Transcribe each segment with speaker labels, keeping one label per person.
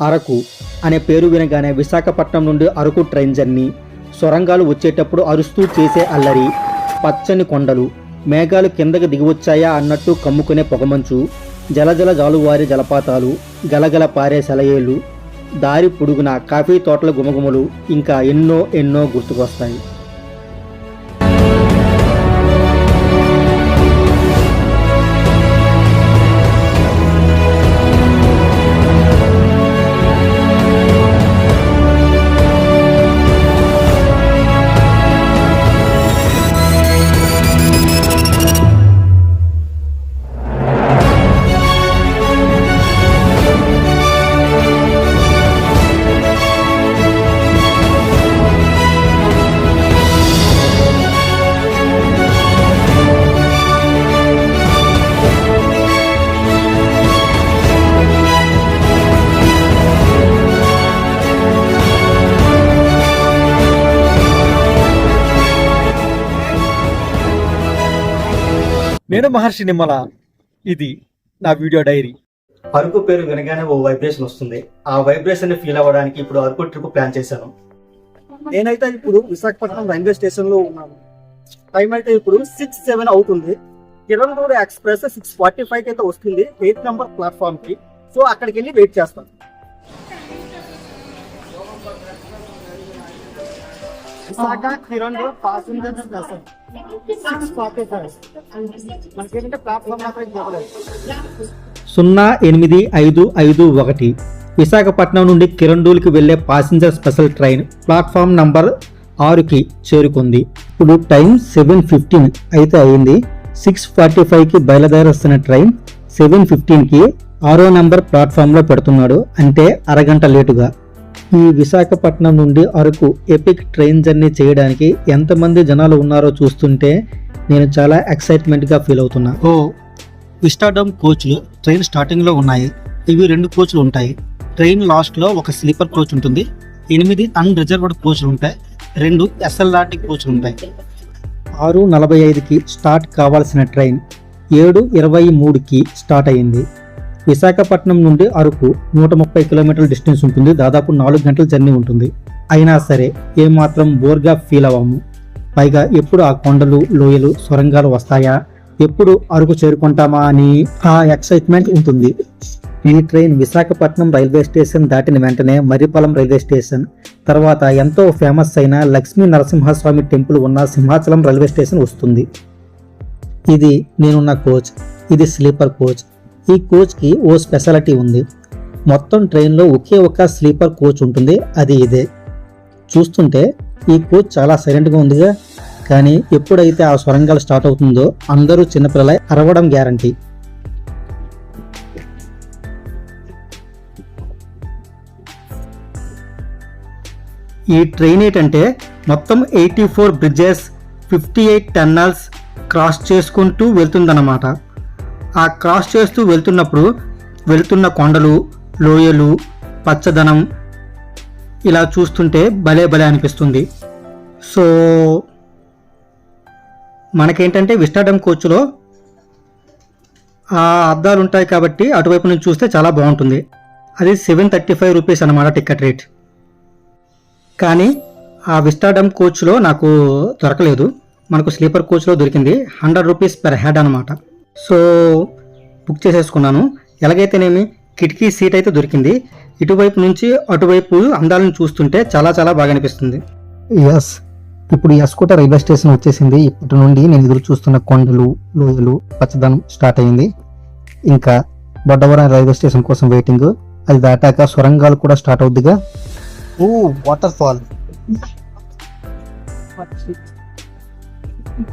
Speaker 1: అరకు అనే పేరు వినగానే విశాఖపట్నం నుండి అరకు ట్రైన్ జర్నీ. సొరంగాలు వచ్చేటప్పుడు అరుస్తూ చేసే అల్లరి. పచ్చని కొండలు. మేఘాలు కిందకి దిగివచ్చాయా అన్నట్టు కమ్ముకునే పొగమంచు. జలజల జాలువారి జలపాతాలు. గలగల పారే సెలయేళ్ళు దారి పొడుగున కాఫీ తోటల గుమగుమలు. ఇంకా ఎన్నో ఎన్నో గుర్తుకొస్తాయి.
Speaker 2: నేను మహర్షి నిమ్మల ఇది నా వీడియో డైరీ.
Speaker 1: అరకు పేరు వినగానే ఓ వైబ్రేషన్ వస్తుంది. ఆ వైబ్రేషన్ ఫీల్ అవ్వడానికి ఇప్పుడు అరకు ట్రిప్ ప్లాన్ చేశాను.
Speaker 2: నేనైతే ఇప్పుడు విశాఖపట్నం రైల్వే స్టేషన్లో ఉన్నాను. టైం అయితే ఇప్పుడు సిక్స్ సెవెన్ అవుతుంది. Kiran road express six forty five అయితే వస్తుంది. Eighth number ప్లాట్ఫామ్కి. సో అక్కడికి వెళ్ళి వెయిట్ చేస్తాను. Visakha Kiran road six forty five మనకేంటంటే ప్లాట్ఫామ్ మాత్రం చెప్పలేదు.
Speaker 1: సున్నా ఎనిమిది ఐదు ఐదు ఒకటి. విశాఖపట్నం నుండి కిరండూల్కి వెళ్ళే passenger special train platform number ఆరుకి చేరుకుంది. ఇప్పుడు టైం సెవెన్ ఫిఫ్టీన్ అయితే అయింది. సిక్స్ ఫార్టీ ఫైవ్కి బయలుదేరొస్తున్న ట్రైన్ సెవెన్ ఫిఫ్టీన్కి ఆరో నంబర్ ప్లాట్ఫామ్లో పెడుతున్నాడు. అంటే అరగంట లేటుగా. ఈ విశాఖపట్నం నుండి అరకు ఎపిక్ ట్రైన్ జర్నీ చేయడానికి ఎంతమంది జనాలు ఉన్నారో చూస్తుంటే నేను చాలా ఎక్సైట్మెంట్గా ఫీల్ అవుతున్నా. ఓ విస్టాడమ్ కోచ్లు ట్రైన్ స్టార్టింగ్లో ఉన్నాయి. ఇవి రెండు కోచ్లు ఉంటాయి. ట్రైన్ లాస్ట్లో ఒక స్లీపర్ కోచ్ ఉంటుంది. ఎనిమిది అన్రిజర్వ్డ్ కోచ్లు ఉంటాయి. రెండు ఎస్ఎల్ఆర్టీ కోచ్లు ఉంటాయి. ఆరు నలభై ఐదుకి స్టార్ట్ కావాల్సిన ట్రైన్ ఏడు ఇరవై మూడుకి స్టార్ట్ అయింది విశాఖపట్నం నుండి అరకు నూట ముప్పై కిలోమీటర్ల డిస్టెన్స్ ఉంటుంది. దాదాపు నాలుగు గంటల జర్నీ ఉంటుంది. అయినా సరే ఏమాత్రం బోర్గా ఫీల్ అవ్వము. పైగా ఎప్పుడు ఆ కొండలు లోయలు సొరంగాలు వస్తాయా? ఎప్పుడు అరకు చేరుకుంటామా అని ఆ ఎక్సైట్మెంట్ ఉంటుంది. ఈ ట్రైన్ విశాఖపట్నం రైల్వే స్టేషన్ దాటిన వెంటనే మర్రిపాలెం రైల్వే స్టేషన్ తర్వాత ఎంతో ఫేమస్ అయిన లక్ష్మీ నరసింహస్వామి టెంపుల్ ఉన్న సింహాచలం రైల్వే స్టేషన్ వస్తుంది. ఇది నేనున్న కోచ్. ఇది స్లీపర్ కోచ్. ఈ కోచ్కి ఓ స్పెషాలిటీ ఉంది. మొత్తం ట్రైన్లో ఒకే ఒక స్లీపర్ కోచ్ ఉంటుంది. అది ఇదే. చూస్తుంటే ఈ కోచ్ చాలా సైలెంట్గా ఉందిగా. కానీ ఎప్పుడైతే ఆ సొరంగాలు స్టార్ట్ అవుతుందో అందరూ చిన్నపిల్లలై అరవడం గ్యారంటీ. ఈ ట్రైన్ ఏంటంటే మొత్తం eighty four bridges fifty eight tunnels cross చేసుకుంటూ వెళ్తుందన్నమాట. ఆ క్రాస్ చేస్తూ వెళ్తున్నప్పుడు వెళ్తున్న కొండలు లోయలు పచ్చదనం ఇలా చూస్తుంటే భలే భలే అనిపిస్తుంది. సో మనకేంటంటే విస్టాడమ్ కోచ్లో ఆ అద్దాలు ఉంటాయి కాబట్టి అటువైపు నుంచి చూస్తే చాలా బాగుంటుంది. అది సెవెన్ థర్టీ ఫైవ్ రూపీస్ అన్నమాట టికెట్ రేట్. కానీ ఆ విస్టాడమ్ కోచ్లో నాకు దొరకలేదు. మనకు స్లీపర్ కోచ్లో దొరికింది హండ్రెడ్ రూపీస్ పెర్ హెడ్ అనమాట సో బుక్ చేసేసుకున్నాను. ఎలాగైతేనేమి కిటికీ సీట్ అయితే దొరికింది. ఇటువైపు నుంచి అటువైపు అందాలను చూస్తుంటే చాలా చాలా బాగా అనిపిస్తుంది. ఎస్ ఇప్పుడు ఎస్కోట రైల్వే స్టేషన్ వచ్చేసింది. ఇప్పటి నుండి నేను ఎదురు చూస్తున్న కొండలు లోయలు పచ్చదనం స్టార్ట్ అయింది. ఇంకా బొడ్డవరం రైల్వే స్టేషన్ కోసం వెయిటింగ్ అది దాటాక సొరంగాలు కూడా స్టార్ట్ అవుద్దిగా. ఓ వాటర్ ఫాల్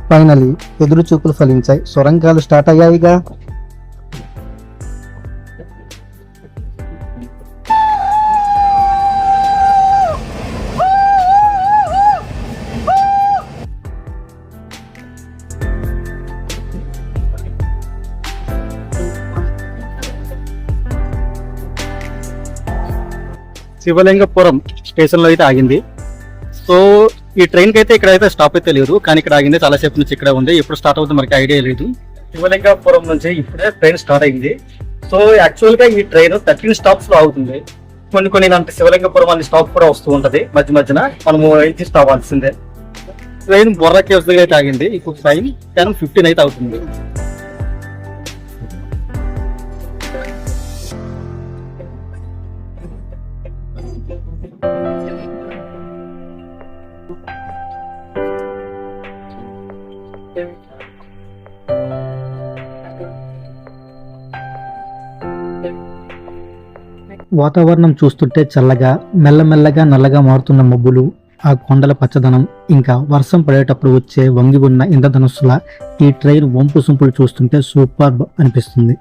Speaker 1: ఫైనలీ ఎదురు చూపులు ఫలించాయి. సొరంగాలు స్టార్ట్ అయ్యాయిగా. శివలింగపురం స్టేషన్లో అయితే ఆగింది. సో ఈ ట్రైన్కి అయితే ఇక్కడ అయితే స్టాప్ అయితే లేదు. కానీ ఇక్కడ ఆగింది చాలాసేపు నుంచి ఇక్కడ ఉంది. ఎప్పుడు స్టార్ట్ అవుతుంది మనకి ఐడియా లేదు. శివలింగాపురం నుంచి ఇప్పుడే ట్రైన్ స్టార్ట్ అయింది. సో యాక్చువల్గా ఈ ట్రైన్ థర్టీన్ స్టాప్స్లో అవుతుంది
Speaker 2: కొన్ని కొన్ని ఇలాంటి శివలింగపురం అనే స్టాప్ కూడా వస్తూ ఉంటది. మధ్య మధ్యన మనము ఎగ్జిస్ట్ అవ్వాల్సిందే ట్రైన్ బొర్రా కేవ్స్ దగ్గర అయితే ఆగింది. ఇప్పుడు టైం టెన్ ఫిఫ్టీన్ అయితే అవుతుంది.
Speaker 1: వాతావరణం చూస్తుంటే చల్లగా మెల్లమెల్లగా నల్లగా మారుతున్న మబ్బులు ఆ కొండల పచ్చదనం ఇంకా వర్షం పడేటప్పుడు వచ్చే వంగి ఉన్న ఇంద్రధనుస్సుల ఈ ట్రైన్ వంపు సొంపులు చూస్తుంటే సూపర్ అనిపిస్తుంది.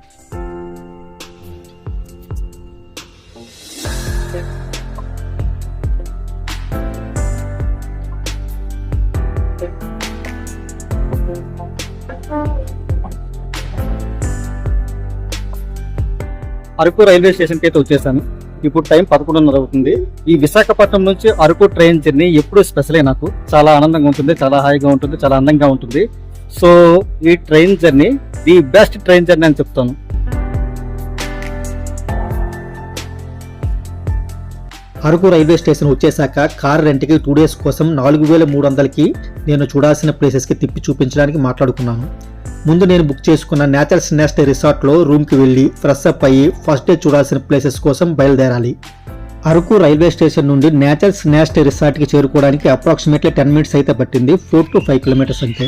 Speaker 2: అరకు రైల్వే స్టేషన్కి అయితే వచ్చేసాను. ఇప్పుడు టైం పదకొండున్నర అవుతుంది. ఈ విశాఖపట్నం నుంచి అరకు ట్రైన్ జర్నీ ఎప్పుడు స్పెషలే నాకు. చాలా ఆనందంగా ఉంటుంది చాలా హాయిగా ఉంటుంది చాలా అందంగా ఉంటుంది. సో ఈ train journey the best train journey అని చెప్తాను.
Speaker 1: అరకు రైల్వే స్టేషన్ వచ్చేసాక కార్ రెంట్కి టూ డేస్ కోసం నాలుగు వేల మూడు వందలకి నేను చూడాల్సిన ప్లేసెస్కి తిప్పి చూపించడానికి మాట్లాడుకున్నాను. ముందు నేను బుక్ చేసుకున్న నేచర్స్ నెస్ట్ రిసార్ట్లో రూమ్కి వెళ్ళి ఫ్రెష్ అప్ అయ్యి ఫస్ట్ డే చూడాల్సిన ప్లేసెస్ కోసం బయలుదేరాలి. అరకు రైల్వే స్టేషన్ నుండి నేచర్స్ నెస్ట్ రిసార్ట్కి చేరుకోవడానికి అప్రాక్సిమేట్లీ టెన్ మినిట్స్ అయితే పట్టింది ఫోర్ టు ఫైవ్ కిలోమీటర్స్ అంతే.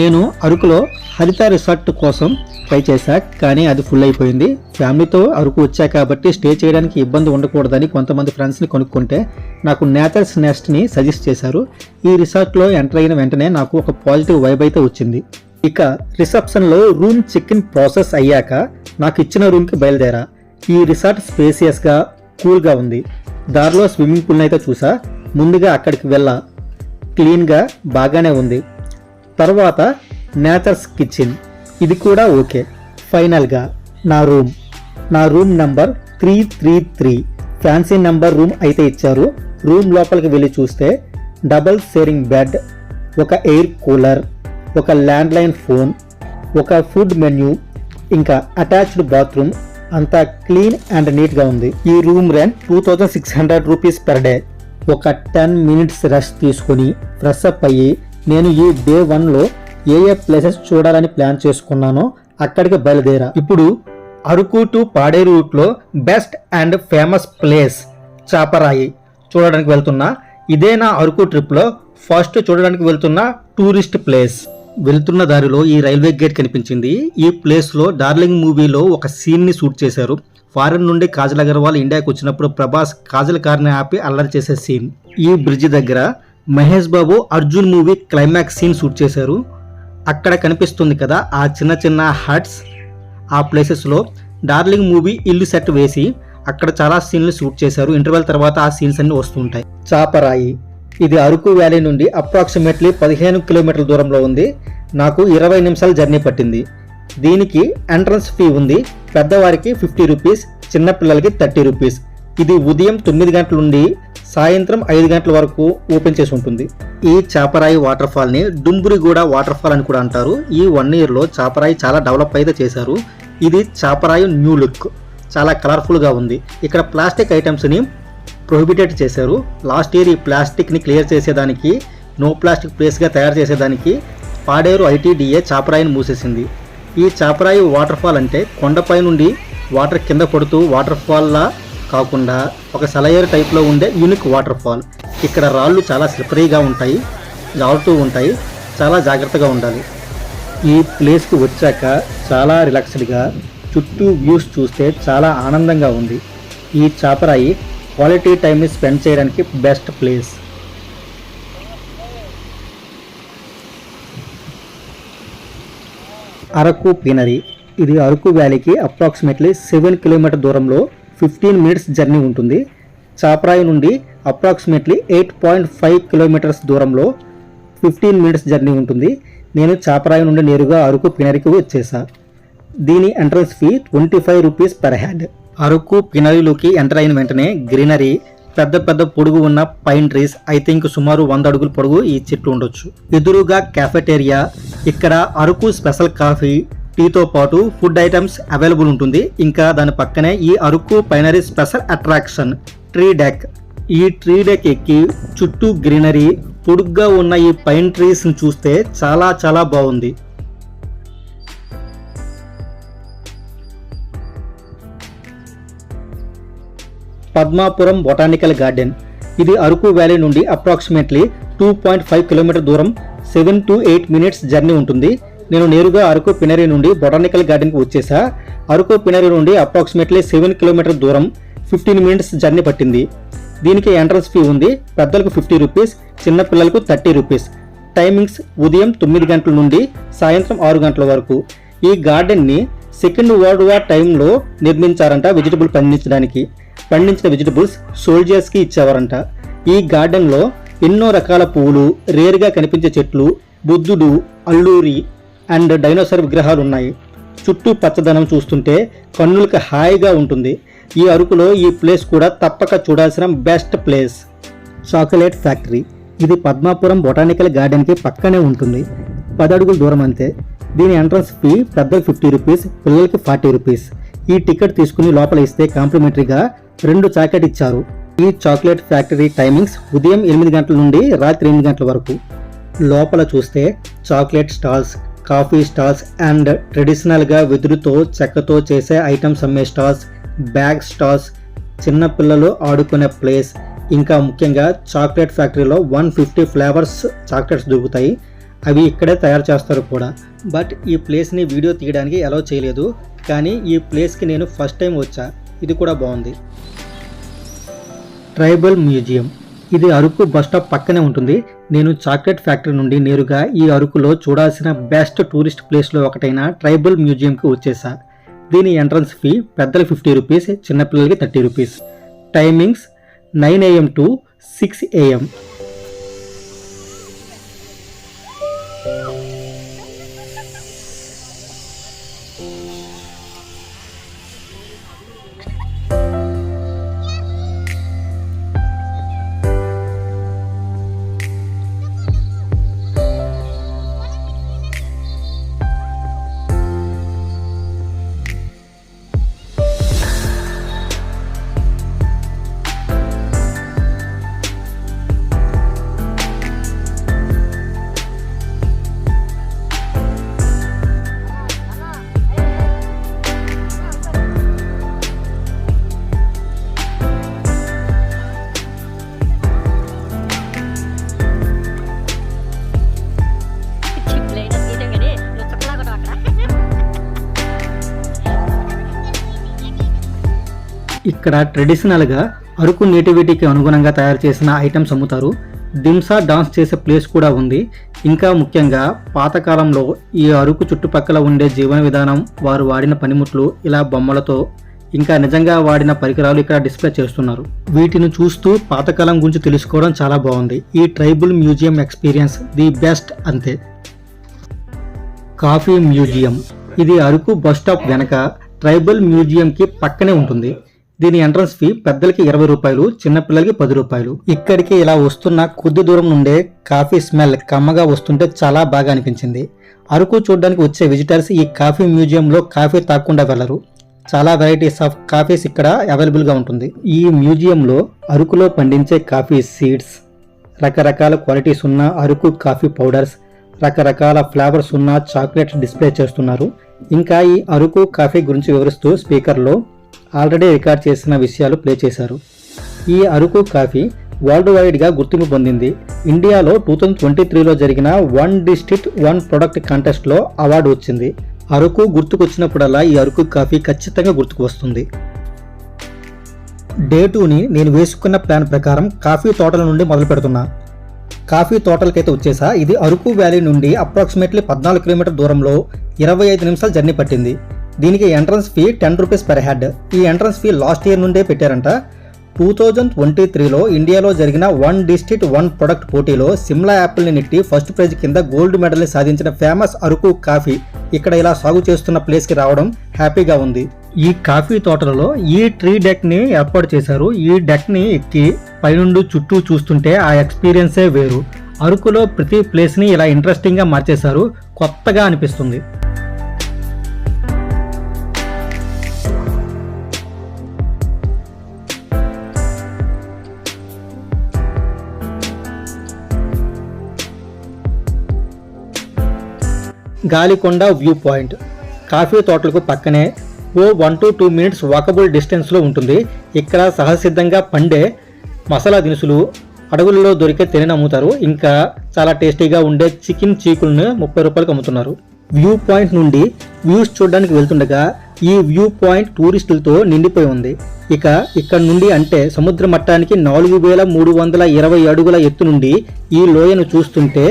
Speaker 1: నేను అరకులో హరిత రిసార్ట్ కోసం ట్రై చేశా కానీ అది ఫుల్ అయిపోయింది. ఫ్యామిలీతో అరకు వచ్చా కాబట్టి స్టే చేయడానికి ఇబ్బంది ఉండకూడదని కొంతమంది ఫ్రెండ్స్ని కొనుక్కుంటే నాకు నేచర్స్ నెస్ట్ని సజెస్ట్ చేశారు. ఈ రిసార్ట్లో ఎంటర్ అయిన వెంటనే నాకు ఒక పాజిటివ్ వైబ్ అయితే వచ్చింది. ఇక రిసెప్షన్లో రూమ్ చెక్ ఇన్ ప్రాసెస్ అయ్యాక నాకు ఇచ్చిన రూమ్కి బయలుదేరా. ఈ రిసార్ట్ స్పేసియస్గా కూల్గా ఉంది. దారిలో స్విమ్మింగ్ పూల్ని అయితే చూసా. ముందుగా అక్కడికి వెళ్ళా. క్లీన్గా బాగానే ఉంది. తర్వాత నేచర్స్ కిచెన్. ఇది కూడా ఓకే. ఫైనల్గా నా రూమ్. నా room number three three three. Fancy number room అయితే ఇచ్చారు. రూమ్ లోపలికి వెళ్ళి చూస్తే డబల్ షేరింగ్ బెడ్ ఒక ఎయిర్ కూలర్. ఒక ల్యాండ్లైన్ ఫోన్ ఒక ఫుడ్ మెన్యూ ఇంకా అటాచ్డ్ బాత్రూమ్ అంతా క్లీన్ అండ్ నీట్గా ఉంది. ఈ room rent two thousand six hundred rupees per day. ఒక టెన్ మినిట్స్ రెస్ట్ తీసుకుని ఫ్రెష్ అప్ అయ్యి నేను ఈ డే వన్లో ఏ ఏ ప్లేసెస్ చూడాలని ప్లాన్ చేసుకున్నానో అక్కడికి బయలుదేరా. ఇప్పుడు అరకు టు పాడేరు రూట్లో best and famous place Chaparai చూడడానికి వెళ్తున్నా. ఇదే నా అరకు ట్రిప్లో ఫస్ట్ చూడడానికి వెళ్తున్న టూరిస్ట్ ప్లేస్. వెళ్తున్న దారిలో ఈ రైల్వే గేట్ కనిపించింది. ఈ ప్లేస్లో డార్లింగ్ మూవీలో ఒక సీన్ని షూట్ చేశారు. ఫారెన్ నుండి కాజల్ అగర్వాల్ ఇండియాకి వచ్చినప్పుడు ప్రభాస్ కాజల్ కార్ని ఆపి అల్లరి చేసే సీన్. ఈ బ్రిడ్జ్ దగ్గర Mahesh Babu Arjun movie climax scene shoot చేశారు. అక్కడ కనిపిస్తుంది కదా ఆ చిన్న చిన్న హట్స్. ఆ ప్లేసెస్లో డార్లింగ్ మూవీ ఇల్లు సెట్ వేసి అక్కడ చాలా సీన్లు షూట్ చేశారు. ఇంటర్వెల్ తర్వాత ఆ సీన్స్ అన్ని వస్తుంటాయి చాపరాయి. ఇది అరకు వ్యాలీ నుండి అప్రాక్సిమేట్లీ పదిహేను కిలోమీటర్ల దూరంలో ఉంది. నాకు ఇరవై నిమిషాల జర్నీ పట్టింది. దీనికి ఎంట్రన్స్ ఫీ ఉంది. పెద్దవారికి ఫిఫ్టీ రూపీస్ చిన్నపిల్లలకి థర్టీ రూపీస్. ఇది ఉదయం తొమ్మిది గంటల నుండి సాయంత్రం ఐదు గంటల వరకు ఓపెన్ చేసి ఉంటుంది. ఈ Chaparai water Dumbriguda water fall అని కూడా అంటారు. ఈ వన్ ఇయర్లో చాపరాయి చాలా డెవలప్ అయితే చేశారు. ఇది చాపరాయి న్యూ లుక్. చాలా కలర్ఫుల్గా ఉంది. ఇక్కడ ప్లాస్టిక్ ఐటమ్స్ని ప్రొహిబిటెడ్ చేశారు. లాస్ట్ ఇయర్ ఈ ప్లాస్టిక్ని క్లియర్ చేసేదానికి నో ప్లాస్టిక్ ప్లేస్గా తయారు చేసేదానికి పాడేరు ఐటీడీఏ చాపరాయిని మూసేసింది. ఈ చాపరాయి వాటర్ ఫాల్ అంటే కొండపై నుండి వాటర్ కింద పడుతూ వాటర్ ఫాల్లా కాకుండా ఒక సెలయేరు టైప్లో ఉండే యూనిక్ వాటర్ ఫాల్ ఇక్కడ రాళ్ళు చాలా స్లిపరీగా ఉంటాయి జారుతూ ఉంటాయి చాలా జాగ్రత్తగా ఉండాలి. ఈ ప్లేస్కి వచ్చాక చాలా రిలాక్స్డ్గా చుట్టూ వ్యూస్ చూస్తే చాలా ఆనందంగా ఉంది. ఈ చాపరాయి క్వాలిటీ టైంని స్పెండ్ చేయడానికి బెస్ట్ ప్లేస్. అరకు పీనరీ ఇది అరకు వ్యాలీకి అప్రాక్సిమేట్లీ సెవెన్ కిలోమీటర్ దూరంలో ఫిఫ్టీన్ మినిట్స్ జర్నీ ఉంటుంది. చాపరాయి నుండి approximately eight point five kilometers దూరంలో ఫిఫ్టీన్ మినిట్స్ జర్నీ ఉంటుంది. నేను చాపరాయి నుండి నేరుగా అరకు పినరికి వచ్చేసా. దీని entrance fee twenty five rupees per head. Araku పినరీలోకి enter అయిన వెంటనే గ్రీనరీ పెద్ద పెద్ద పొడుగు ఉన్న పైన్ ట్రీస్ ఐ థింక్ సుమారు వంద అడుగుల పొడుగు ఈ చెట్లు ఉండొచ్చు. ఎదురుగా క్యాఫెటేరియా ఇక్కడ అరకు స్పెషల్ కాఫీ టీతో పాటు ఫుడ్ ఐటమ్స్ అవైలబుల్ ఉంటుంది. ఇంకా దాని పక్కనే ఈ Araku pinery special attraction tree deck. ఈ ట్రీ డెక్ ఎక్కి చుట్టూ గ్రీనరీ పొడుగ్గా ఉన్న ఈ పైన్ ట్రీస్ని చూస్తే చాలా చాలా బాగుంది. Padmapuram botanical garden. ఇది అరకు వ్యాలీ నుండి approximately two point five kilometer దూరం seven to eight minutes journey ఉంటుంది. నేను నేరుగా అరకు పినరీ నుండి బొటానికల్ గార్డెన్కి వచ్చేసా. అరకు పినరీ నుండి అప్రాక్సిమేట్లీ సెవెన్ కిలోమీటర్ దూరం ఫిఫ్టీన్ మినిట్స్ జర్నీ పట్టింది. దీనికి ఎంట్రన్స్ ఫీ ఉంది. పెద్దలకు ఫిఫ్టీ రూపీస్ చిన్నపిల్లలకు థర్టీ రూపీస్ టైమింగ్స్ ఉదయం తొమ్మిది గంటల నుండి సాయంత్రం ఆరు గంటల వరకు. ఈ గార్డెన్ని సెకండ్ వరల్డ్ వార్ టైంలో నిర్మించారంట వెజిటబుల్ పండించడానికి. పండించిన వెజిటబుల్స్ సోల్జర్స్కి ఇచ్చేవారంట. ఈ గార్డెన్లో ఎన్నో రకాల పువ్వులు రేరుగా కనిపించే చెట్లు బుద్ధుడు అల్లూరి అండ్ డైనోసార్ విగ్రహాలు ఉన్నాయి చుట్టూ పచ్చదనం చూస్తుంటే కన్నులకు హాయిగా ఉంటుంది. ఈ అరకులో ఈ ప్లేస్ కూడా తప్పక చూడాల్సిన బెస్ట్ ప్లేస్. Chocolate factory. ఇది పద్మాపురం బొటానికల్ గార్డెన్కి పక్కనే ఉంటుంది. పది అడుగుల దూరం అంతే. దీని ఎంట్రన్స్ ఫీ పెద్దలకు ఫిఫ్టీ రూపీస్ పిల్లలకి ఫార్టీ రూపీస్. ఈ టికెట్ తీసుకుని లోపల ఇస్తే కాంప్లిమెంటరీగా రెండు చాక్లెట్ ఇచ్చారు. ఈ చాక్లెట్ ఫ్యాక్టరీ టైమింగ్స్ ఉదయం ఎనిమిది గంటల నుండి రాత్రి ఎనిమిది గంటల వరకు. లోపల చూస్తే chocolate stalls coffee stalls and ట్రెడిషనల్గా వెదురుతో చెక్కతో చేసే ఐటమ్స్ అమ్మే స్టాల్స్ బ్యాగ్ స్టాల్స్ చిన్నపిల్లలు ఆడుకునే ప్లేస్ ఇంకా ముఖ్యంగా చాక్లెట్ ఫ్యాక్టరీలో వన్ ఫిఫ్టీ ఫ్లేవర్స్ చాక్లెట్స్ దొరుకుతాయి. అవి ఇక్కడే తయారు చేస్తారు కూడా. బట్ ఈ ప్లేస్ని వీడియో తీయడానికి అలౌ చేయలేదు. కానీ ఈ ప్లేస్కి నేను ఫస్ట్ టైం వచ్చా. ఇది కూడా బాగుంది. Tribal museum. ఇది అరకు బస్ స్టాప్ పక్కనే ఉంటుంది. నేను చాక్లెట్ ఫ్యాక్టరీ నుండి నేరుగా ఈ అరకులో చూడాల్సిన బెస్ట్ టూరిస్ట్ ప్లేస్లో ఒకటైన ట్రైబల్ మ్యూజియంకి వచ్చేసా. దీని ఎంట్రన్స్ ఫీ పెద్దలు ఫిఫ్టీ రూపీస్ చిన్నపిల్లలకి thirty rupees. Timings nine AM to six AM. ఇక్కడ ట్రెడిషనల్గా అరకు నేటివిటీకి అనుగుణంగా తయారు చేసిన ఐటమ్స్ అమ్ముతారు. దింసా డాన్స్ చేసే ప్లేస్ కూడా ఉంది. ఇంకా ముఖ్యంగా పాతకాలంలో ఈ అరకు చుట్టుపక్కల ఉండే జీవన విధానం వారు వాడిన పనిముట్లు ఇలా బొమ్మలతో ఇంకా నిజంగా వాడిన పరికరాలు ఇక్కడ డిస్ప్లే చేస్తున్నారు. వీటిని చూస్తూ పాతకాలం గురించి తెలుసుకోవడం చాలా బాగుంది. ఈ tribal museum experience the best అంతే. Coffee museum. ఇది అరకు బస్ స్టాప్ వెనక ట్రైబల్ మ్యూజియంకి పక్కనే ఉంటుంది. దీని ఎంట్రన్స్ ఫీ పెద్దలకి ఇరవై రూపాయలు చిన్నపిల్లలకి పది రూపాయలు. ఇక్కడికి ఇలా వస్తున్న కొద్ది దూరం నుండే కాఫీ స్మెల్ కమ్మగా వస్తుంటే చాలా బాగా అనిపించింది. అరకు చూడడానికి వచ్చే విజిటర్స్ ఈ కాఫీ మ్యూజియంలో కాఫీ తాకుండా వెళ్ళరు చాలా వెరైటీస్ ఆఫ్ కాఫీస్ ఇక్కడ అవైలబుల్గా ఉంటుంది. ఈ మ్యూజియంలో అరకులో పండించే కాఫీ సీడ్స్ రకరకాల క్వాలిటీస్ ఉన్న అరకు కాఫీ పౌడర్స్ రకరకాల ఫ్లేవర్స్ ఉన్న చాక్లెట్ డిస్ప్లే చేస్తున్నారు. ఇంకా ఈ అరకు కాఫీ గురించి వివరిస్తూ స్పీకర్లో ఆల్రెడీ రికార్డ్ చేసిన విషయాలు ప్లే చేశారు. ఈ అరకు కాఫీ వరల్డ్ వైడ్గా గుర్తింపు పొందింది. ఇండియాలో టూ థౌజండ్ ట్వంటీ త్రీలో జరిగిన వన్ డిస్ట్రిక్ట్ వన్ ప్రొడక్ట్ కాంటెస్ట్లో అవార్డు వచ్చింది. అరకు గుర్తుకొచ్చినప్పుడల్లా ఈ అరకు కాఫీ ఖచ్చితంగా గుర్తుకు వస్తుంది. డే టూని నేను వేసుకున్న ప్లాన్ ప్రకారం కాఫీ తోటల నుండి మొదలు పెడుతున్నా. కాఫీ తోటలకైతే వచ్చేసా. ఇది అరకు వ్యాలీ నుండి అప్రాక్సిమేట్లీ పద్నాలుగు కిలోమీటర్ దూరంలో ఇరవై ఐదు నిమిషాలు జర్నీ పట్టింది. దీనికి entrance fee ten rupees per head ఈ ఎంట్రన్స్ ఫీ లాస్ట్ ఇయర్ నుండే పెట్టారంట. టూ థౌజండ్ ట్వంటీ త్రీలో ఇండియాలో జరిగిన వన్ డిస్ట్రిక్ట్ వన్ ప్రొడక్ట్ పోటీలో సిమ్లా యాపిల్ని నెట్టి ఫస్ట్ ప్రైజ్ కింద గోల్డ్ మెడల్ని సాధించిన ఫేమస్ అరకు కాఫీ ఇక్కడ ఇలా సాగు చేస్తున్న ప్లేస్కి రావడం హ్యాపీగా ఉంది. ఈ కాఫీ తోటలలో ఈ ట్రీ డెక్ని ఏర్పాటు చేశారు. ఈ డెక్ని ఎక్కి పైనుండి చుట్టూ చూస్తుంటే ఆ ఎక్స్పీరియన్సే వేరు. అరకులో ప్రతి ప్లేస్ని ఇలా ఇంట్రెస్టింగ్గా మార్చేశారు. కొత్తగా అనిపిస్తుంది. Galikonda view point. కాఫీ తోటలకు పక్కనే ఓ one to two minutes walkable డిస్టెన్స్లో ఉంటుంది. ఇక్కడ సహసిద్ధంగా పండే మసాలా దినుసులు అడవులలో దొరికే తేనెను అమ్ముతారు. ఇంకా చాలా టేస్టీగా ఉండే చికెన్ చీకులను ముప్పై రూపాయలకు అమ్ముతున్నారు. వ్యూ పాయింట్ నుండి వ్యూస్ చూడడానికి వెళ్తుండగా ఈ వ్యూ పాయింట్ టూరిస్టులతో నిండిపోయి ఉంది. ఇక ఇక్కడ నుండి అంటే సముద్ర మట్టానికి నాలుగు వేల మూడు వందల ఇరవై అడుగుల ఎత్తు నుండి ఈ లోయను చూస్తుంటే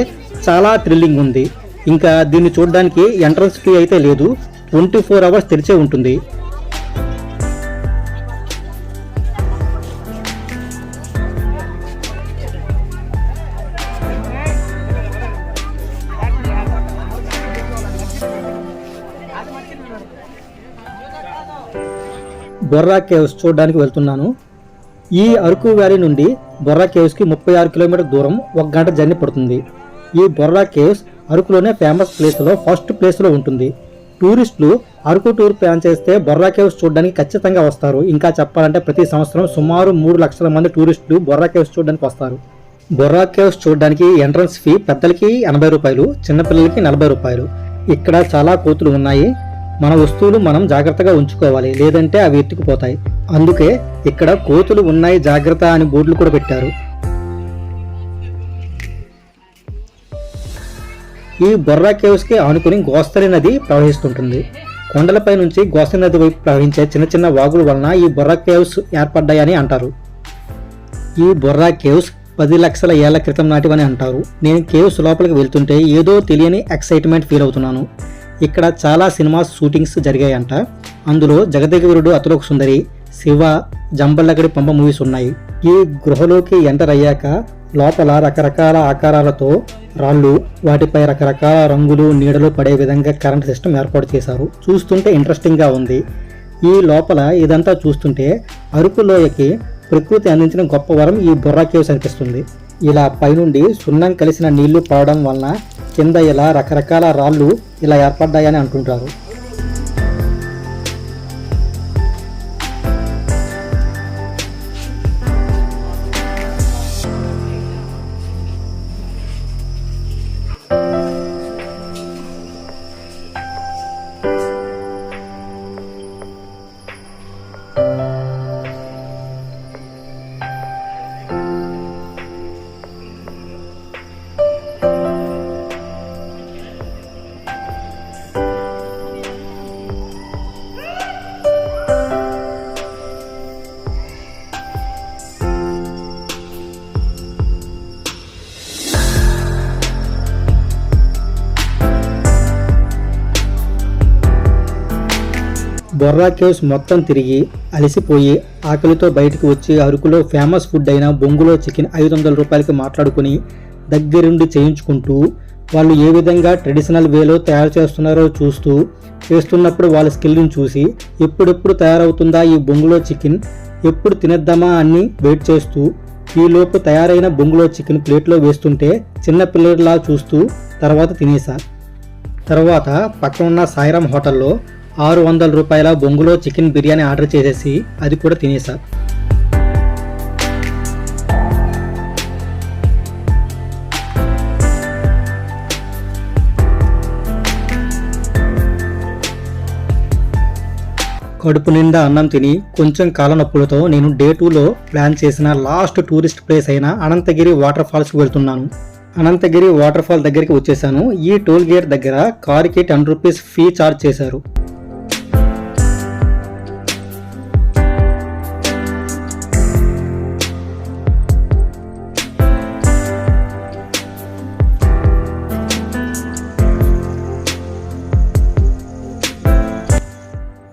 Speaker 1: చాలా థ్రిల్లింగ్ ఉంది. ఇంకా దీన్ని చూడడానికి ఎంట్రన్స్ ఫీ అయితే లేదు. ట్వంటీ ఫోర్ అవర్స్ తెరిచే ఉంటుంది. బొర్రా కేవ్స్ చూడడానికి వెళ్తున్నాను. ఈ అరకు వ్యాలీ నుండి బొర్రా కేవ్స్కి ముప్పై ఆరు కిలోమీటర్ దూరం ఒక గంట జర్నీ పడుతుంది. ఈ బొర్రా కేవ్స్ అరకులోనే ఫేమస్ ప్లేస్లో ఫస్ట్ ప్లేస్లో ఉంటుంది. టూరిస్టులు అరకు టూర్ ప్లాన్ చేస్తే బొర్రా కేవ్స్ చూడడానికి ఖచ్చితంగా వస్తారు. ఇంకా చెప్పాలంటే ప్రతి సంవత్సరం సుమారు మూడు లక్షల మంది టూరిస్టులు బొర్రా కేవ్స్ చూడడానికి వస్తారు. బొర్రా కేవ్స్ చూడడానికి ఎంట్రన్స్ ఫీ పెద్దలకి ఎనభై రూపాయలు చిన్నపిల్లలకి నలభై రూపాయలు. ఇక్కడ చాలా కోతులు ఉన్నాయి. మన వస్తువులు మనం జాగ్రత్తగా ఉంచుకోవాలి. లేదంటే అవి ఎత్తుకుపోతాయి అందుకే ఇక్కడ కోతులు ఉన్నాయి జాగ్రత్త అని బోర్డులు కూడా పెట్టారు. ఈ బొర్రా కేవ్స్కి ఆనుకుని గోస్తరి నది ప్రవహిస్తుంటుంది. కొండలపై నుంచి గోస్తరి నది వైపు ప్రవహించే చిన్న చిన్న వాగుల వలన ఈ బొర్రా కేవ్స్ ఏర్పడ్డాయని అంటారు. ఈ బొర్రా కేవ్స్ పది లక్షల ఏళ్ళ క్రితం నాటివని అంటారు. నేను కేవ్స్ లోపలికి వెళ్తుంటే ఏదో తెలియని ఎక్సైట్మెంట్ ఫీల్ అవుతున్నాను. ఇక్కడ చాలా సినిమా షూటింగ్స్ జరిగాయంట. అందులో జగదగిరుడు అతలోక సుందరి శివ జంబల్లగడి పంప మూవీస్ ఉన్నాయి. ఈ గృహలోకి ఎంటర్ అయ్యాక లోపల రకరకాల ఆకారాలతో రాళ్ళు వాటిపై రకరకాల రంగులు నీడలు పడే విధంగా కరెంట్ సిస్టమ్ ఏర్పాటు చేశారు. చూస్తుంటే ఇంట్రెస్టింగ్గా ఉంది. ఈ లోపల ఇదంతా చూస్తుంటే అరకు లోయకి ప్రకృతి అందించిన గొప్ప వరం ఈ బుర్రా కేవ్స్ అనిపిస్తుంది. ఇలా పైనుండి సున్నం కలిసిన నీళ్ళు పడడం వలన కింద ఇలా రకరకాల రాళ్ళు ఇలా ఏర్పడ్డాయని అంటుంటారు. బొర్రా కేవ్స్ మొత్తం తిరిగి అలసిపోయి ఆకలితో బయటికి వచ్చి అరకులో ఫేమస్ ఫుడ్ అయిన బొంగులో చికెన్ ఐదు వందల రూపాయలకి మాట్లాడుకుని దగ్గరుండి చేయించుకుంటూ వాళ్ళు ఏ విధంగా ట్రెడిషనల్ వేలో తయారు చేస్తున్నారో చూస్తూ చేస్తున్నప్పుడు వాళ్ళ స్కిల్ని చూసి ఎప్పుడెప్పుడు తయారవుతుందా ఈ బొంగులో చికెన్ ఎప్పుడు తినేద్దామా అని వెయిట్ చేస్తూ ఈలోపు తయారైన బొంగులో చికెన్ ప్లేట్లో వేస్తుంటే చిన్న పిల్లలా చూస్తూ తర్వాత తినేసా. తర్వాత పక్కన ఉన్న సాయిరామ్ హోటల్లో ఆరు వందల రూపాయల బొంగులో చికెన్ బిర్యానీ ఆర్డర్ చేసేసి అది కూడా తినేసా. కడుపు నిండా అన్నం తిని కొంచెం కాల నొప్పులతో నేను డే టూలో ప్లాన్ చేసిన లాస్ట్ టూరిస్ట్ ప్లేస్ అయిన అనంతగిరి వాటర్ ఫాల్స్కి వెళ్తున్నాను. అనంతగిరి వాటర్ ఫాల్ దగ్గరికి వచ్చేసాను. ఈ టోల్ గేట్ దగ్గర కారుకి టెన్ రూపీస్ ఫీ ఛార్జ్ చేశారు.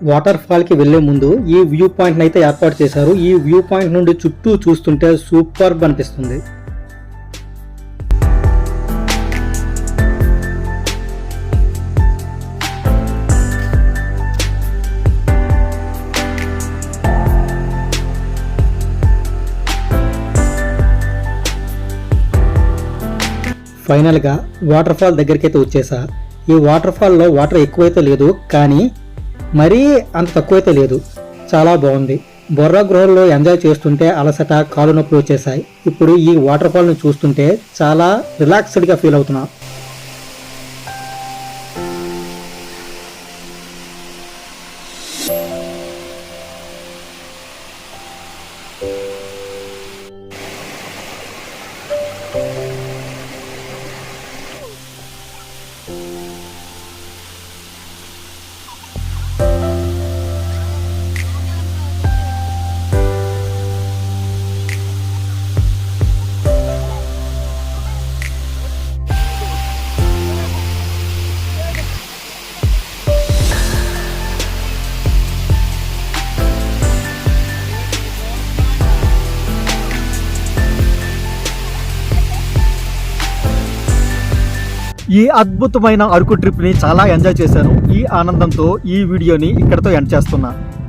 Speaker 1: వాటర్ ఫాల్కి వెళ్ళే ముందు ఈ వ్యూ పాయింట్ అయితే ఏర్పాటు చేశారు. ఈ వ్యూ పాయింట్ నుండి చుట్టూ చూస్తుంటే సూపర్ అనిపిస్తుంది. ఫైనల్గా వాటర్ ఫాల్ దగ్గరికి అయితే వచ్చేసా. ఈ వాటర్ ఫాల్లో వాటర్ ఎక్కువైతే లేదు కానీ మరీ అంత తక్కువైతే లేదు. చాలా బాగుంది. బొర్రా గృహంలో ఎంజాయ్ చేస్తుంటే అలసట కాలు నొప్పులు వచ్చేసాయి ఇప్పుడు ఈ వాటర్ఫాల్ని చూస్తుంటే చాలా రిలాక్స్డ్గా ఫీల్ అవుతున్నా. ఈ అద్భుతమైన అరకు ట్రిప్ని చాలా ఎంజాయ్ చేశాను. ఈ ఆనందంతో ఈ వీడియోని ఇక్కడతో ఎండ్ చేస్తున్నా.